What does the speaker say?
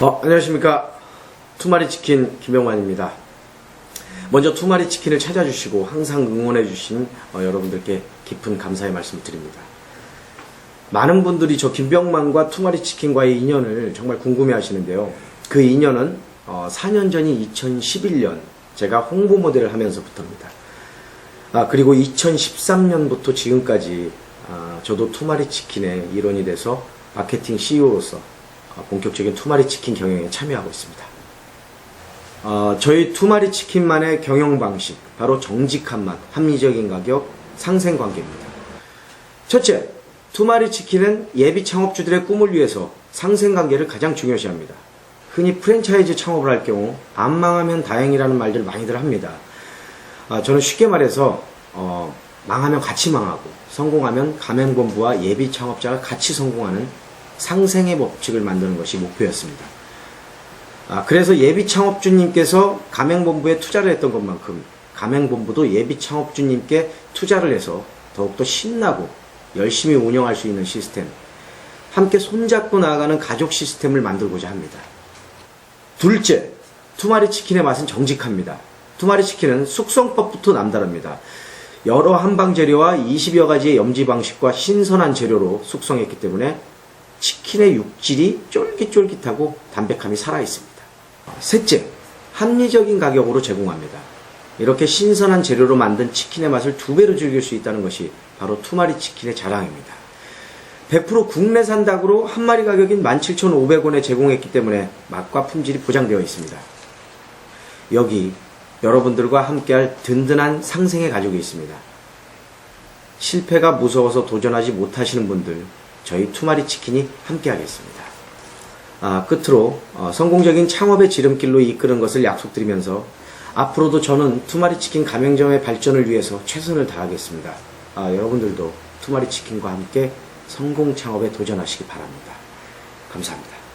어, 안녕하십니까. 투마리 치킨 김영환입니다. 먼저 투마리 치킨을 찾아주시고 항상 응원해주신 어, 여러분들께 깊은 감사의 말씀을 드립니다. 많은 분들이 저 김병만과 투마리 치킨과의 인연을 정말 궁금해 하시는데요. 그 인연은 어, 4년 전인 2011년 제가 홍보 모델을 하면서부터입니다. 아, 그리고 2013년부터 지금까지 아, 저도 투마리 치킨의 일원이 돼서 마케팅 CEO로서 본격적인 투마리 치킨 경영에 참여하고 있습니다. 어, 저희 투마리 치킨만의 경영 방식, 바로 정직한 맛, 합리적인 가격, 상생 관계입니다. 첫째, 투마리 치킨은 예비 창업주들의 꿈을 위해서 상생 관계를 가장 중요시합니다. 흔히 프랜차이즈 창업을 할 경우 안 망하면 다행이라는 말들 많이들 합니다. 아, 저는 쉽게 말해서 어, 망하면 같이 망하고 성공하면 가맹본부와 예비 창업자가 같이 성공하는 상생의 법칙을 만드는 것이 목표였습니다. 아, 그래서 예비 창업주님께서 가맹본부에 투자를 했던 것만큼 가맹본부도 예비 창업주님께 투자를 해서 더욱더 신나고 열심히 운영할 수 있는 시스템, 함께 손잡고 나아가는 가족 시스템을 만들고자 합니다. 둘째, 투마리 치킨의 맛은 정직합니다. 투마리 치킨은 숙성법부터 남다릅니다. 여러 한방 재료와 20여 가지의 염지 방식과 신선한 재료로 숙성했기 때문에 치킨의 육질이 쫄깃쫄깃하고 담백함이 살아있습니다. 셋째, 합리적인 가격으로 제공합니다. 이렇게 신선한 재료로 만든 치킨의 맛을 두 배로 즐길 수 있다는 것이 바로 투마리 치킨의 자랑입니다. 100% 국내산 닭으로 한 마리 가격인 17,500원에 제공했기 때문에 맛과 품질이 보장되어 있습니다. 여기 여러분들과 함께할 든든한 상생의 가족이 있습니다. 실패가 무서워서 도전하지 못하시는 분들, 저희 투마리 치킨이 함께하겠습니다. 아, 끝으로 어, 성공적인 창업의 지름길로 이끄는 것을 약속드리면서 앞으로도 저는 투마리 치킨 가맹점의 발전을 위해서 최선을 다하겠습니다. 아, 여러분들도 투마리 치킨과 함께 성공 창업에 도전하시기 바랍니다. 감사합니다.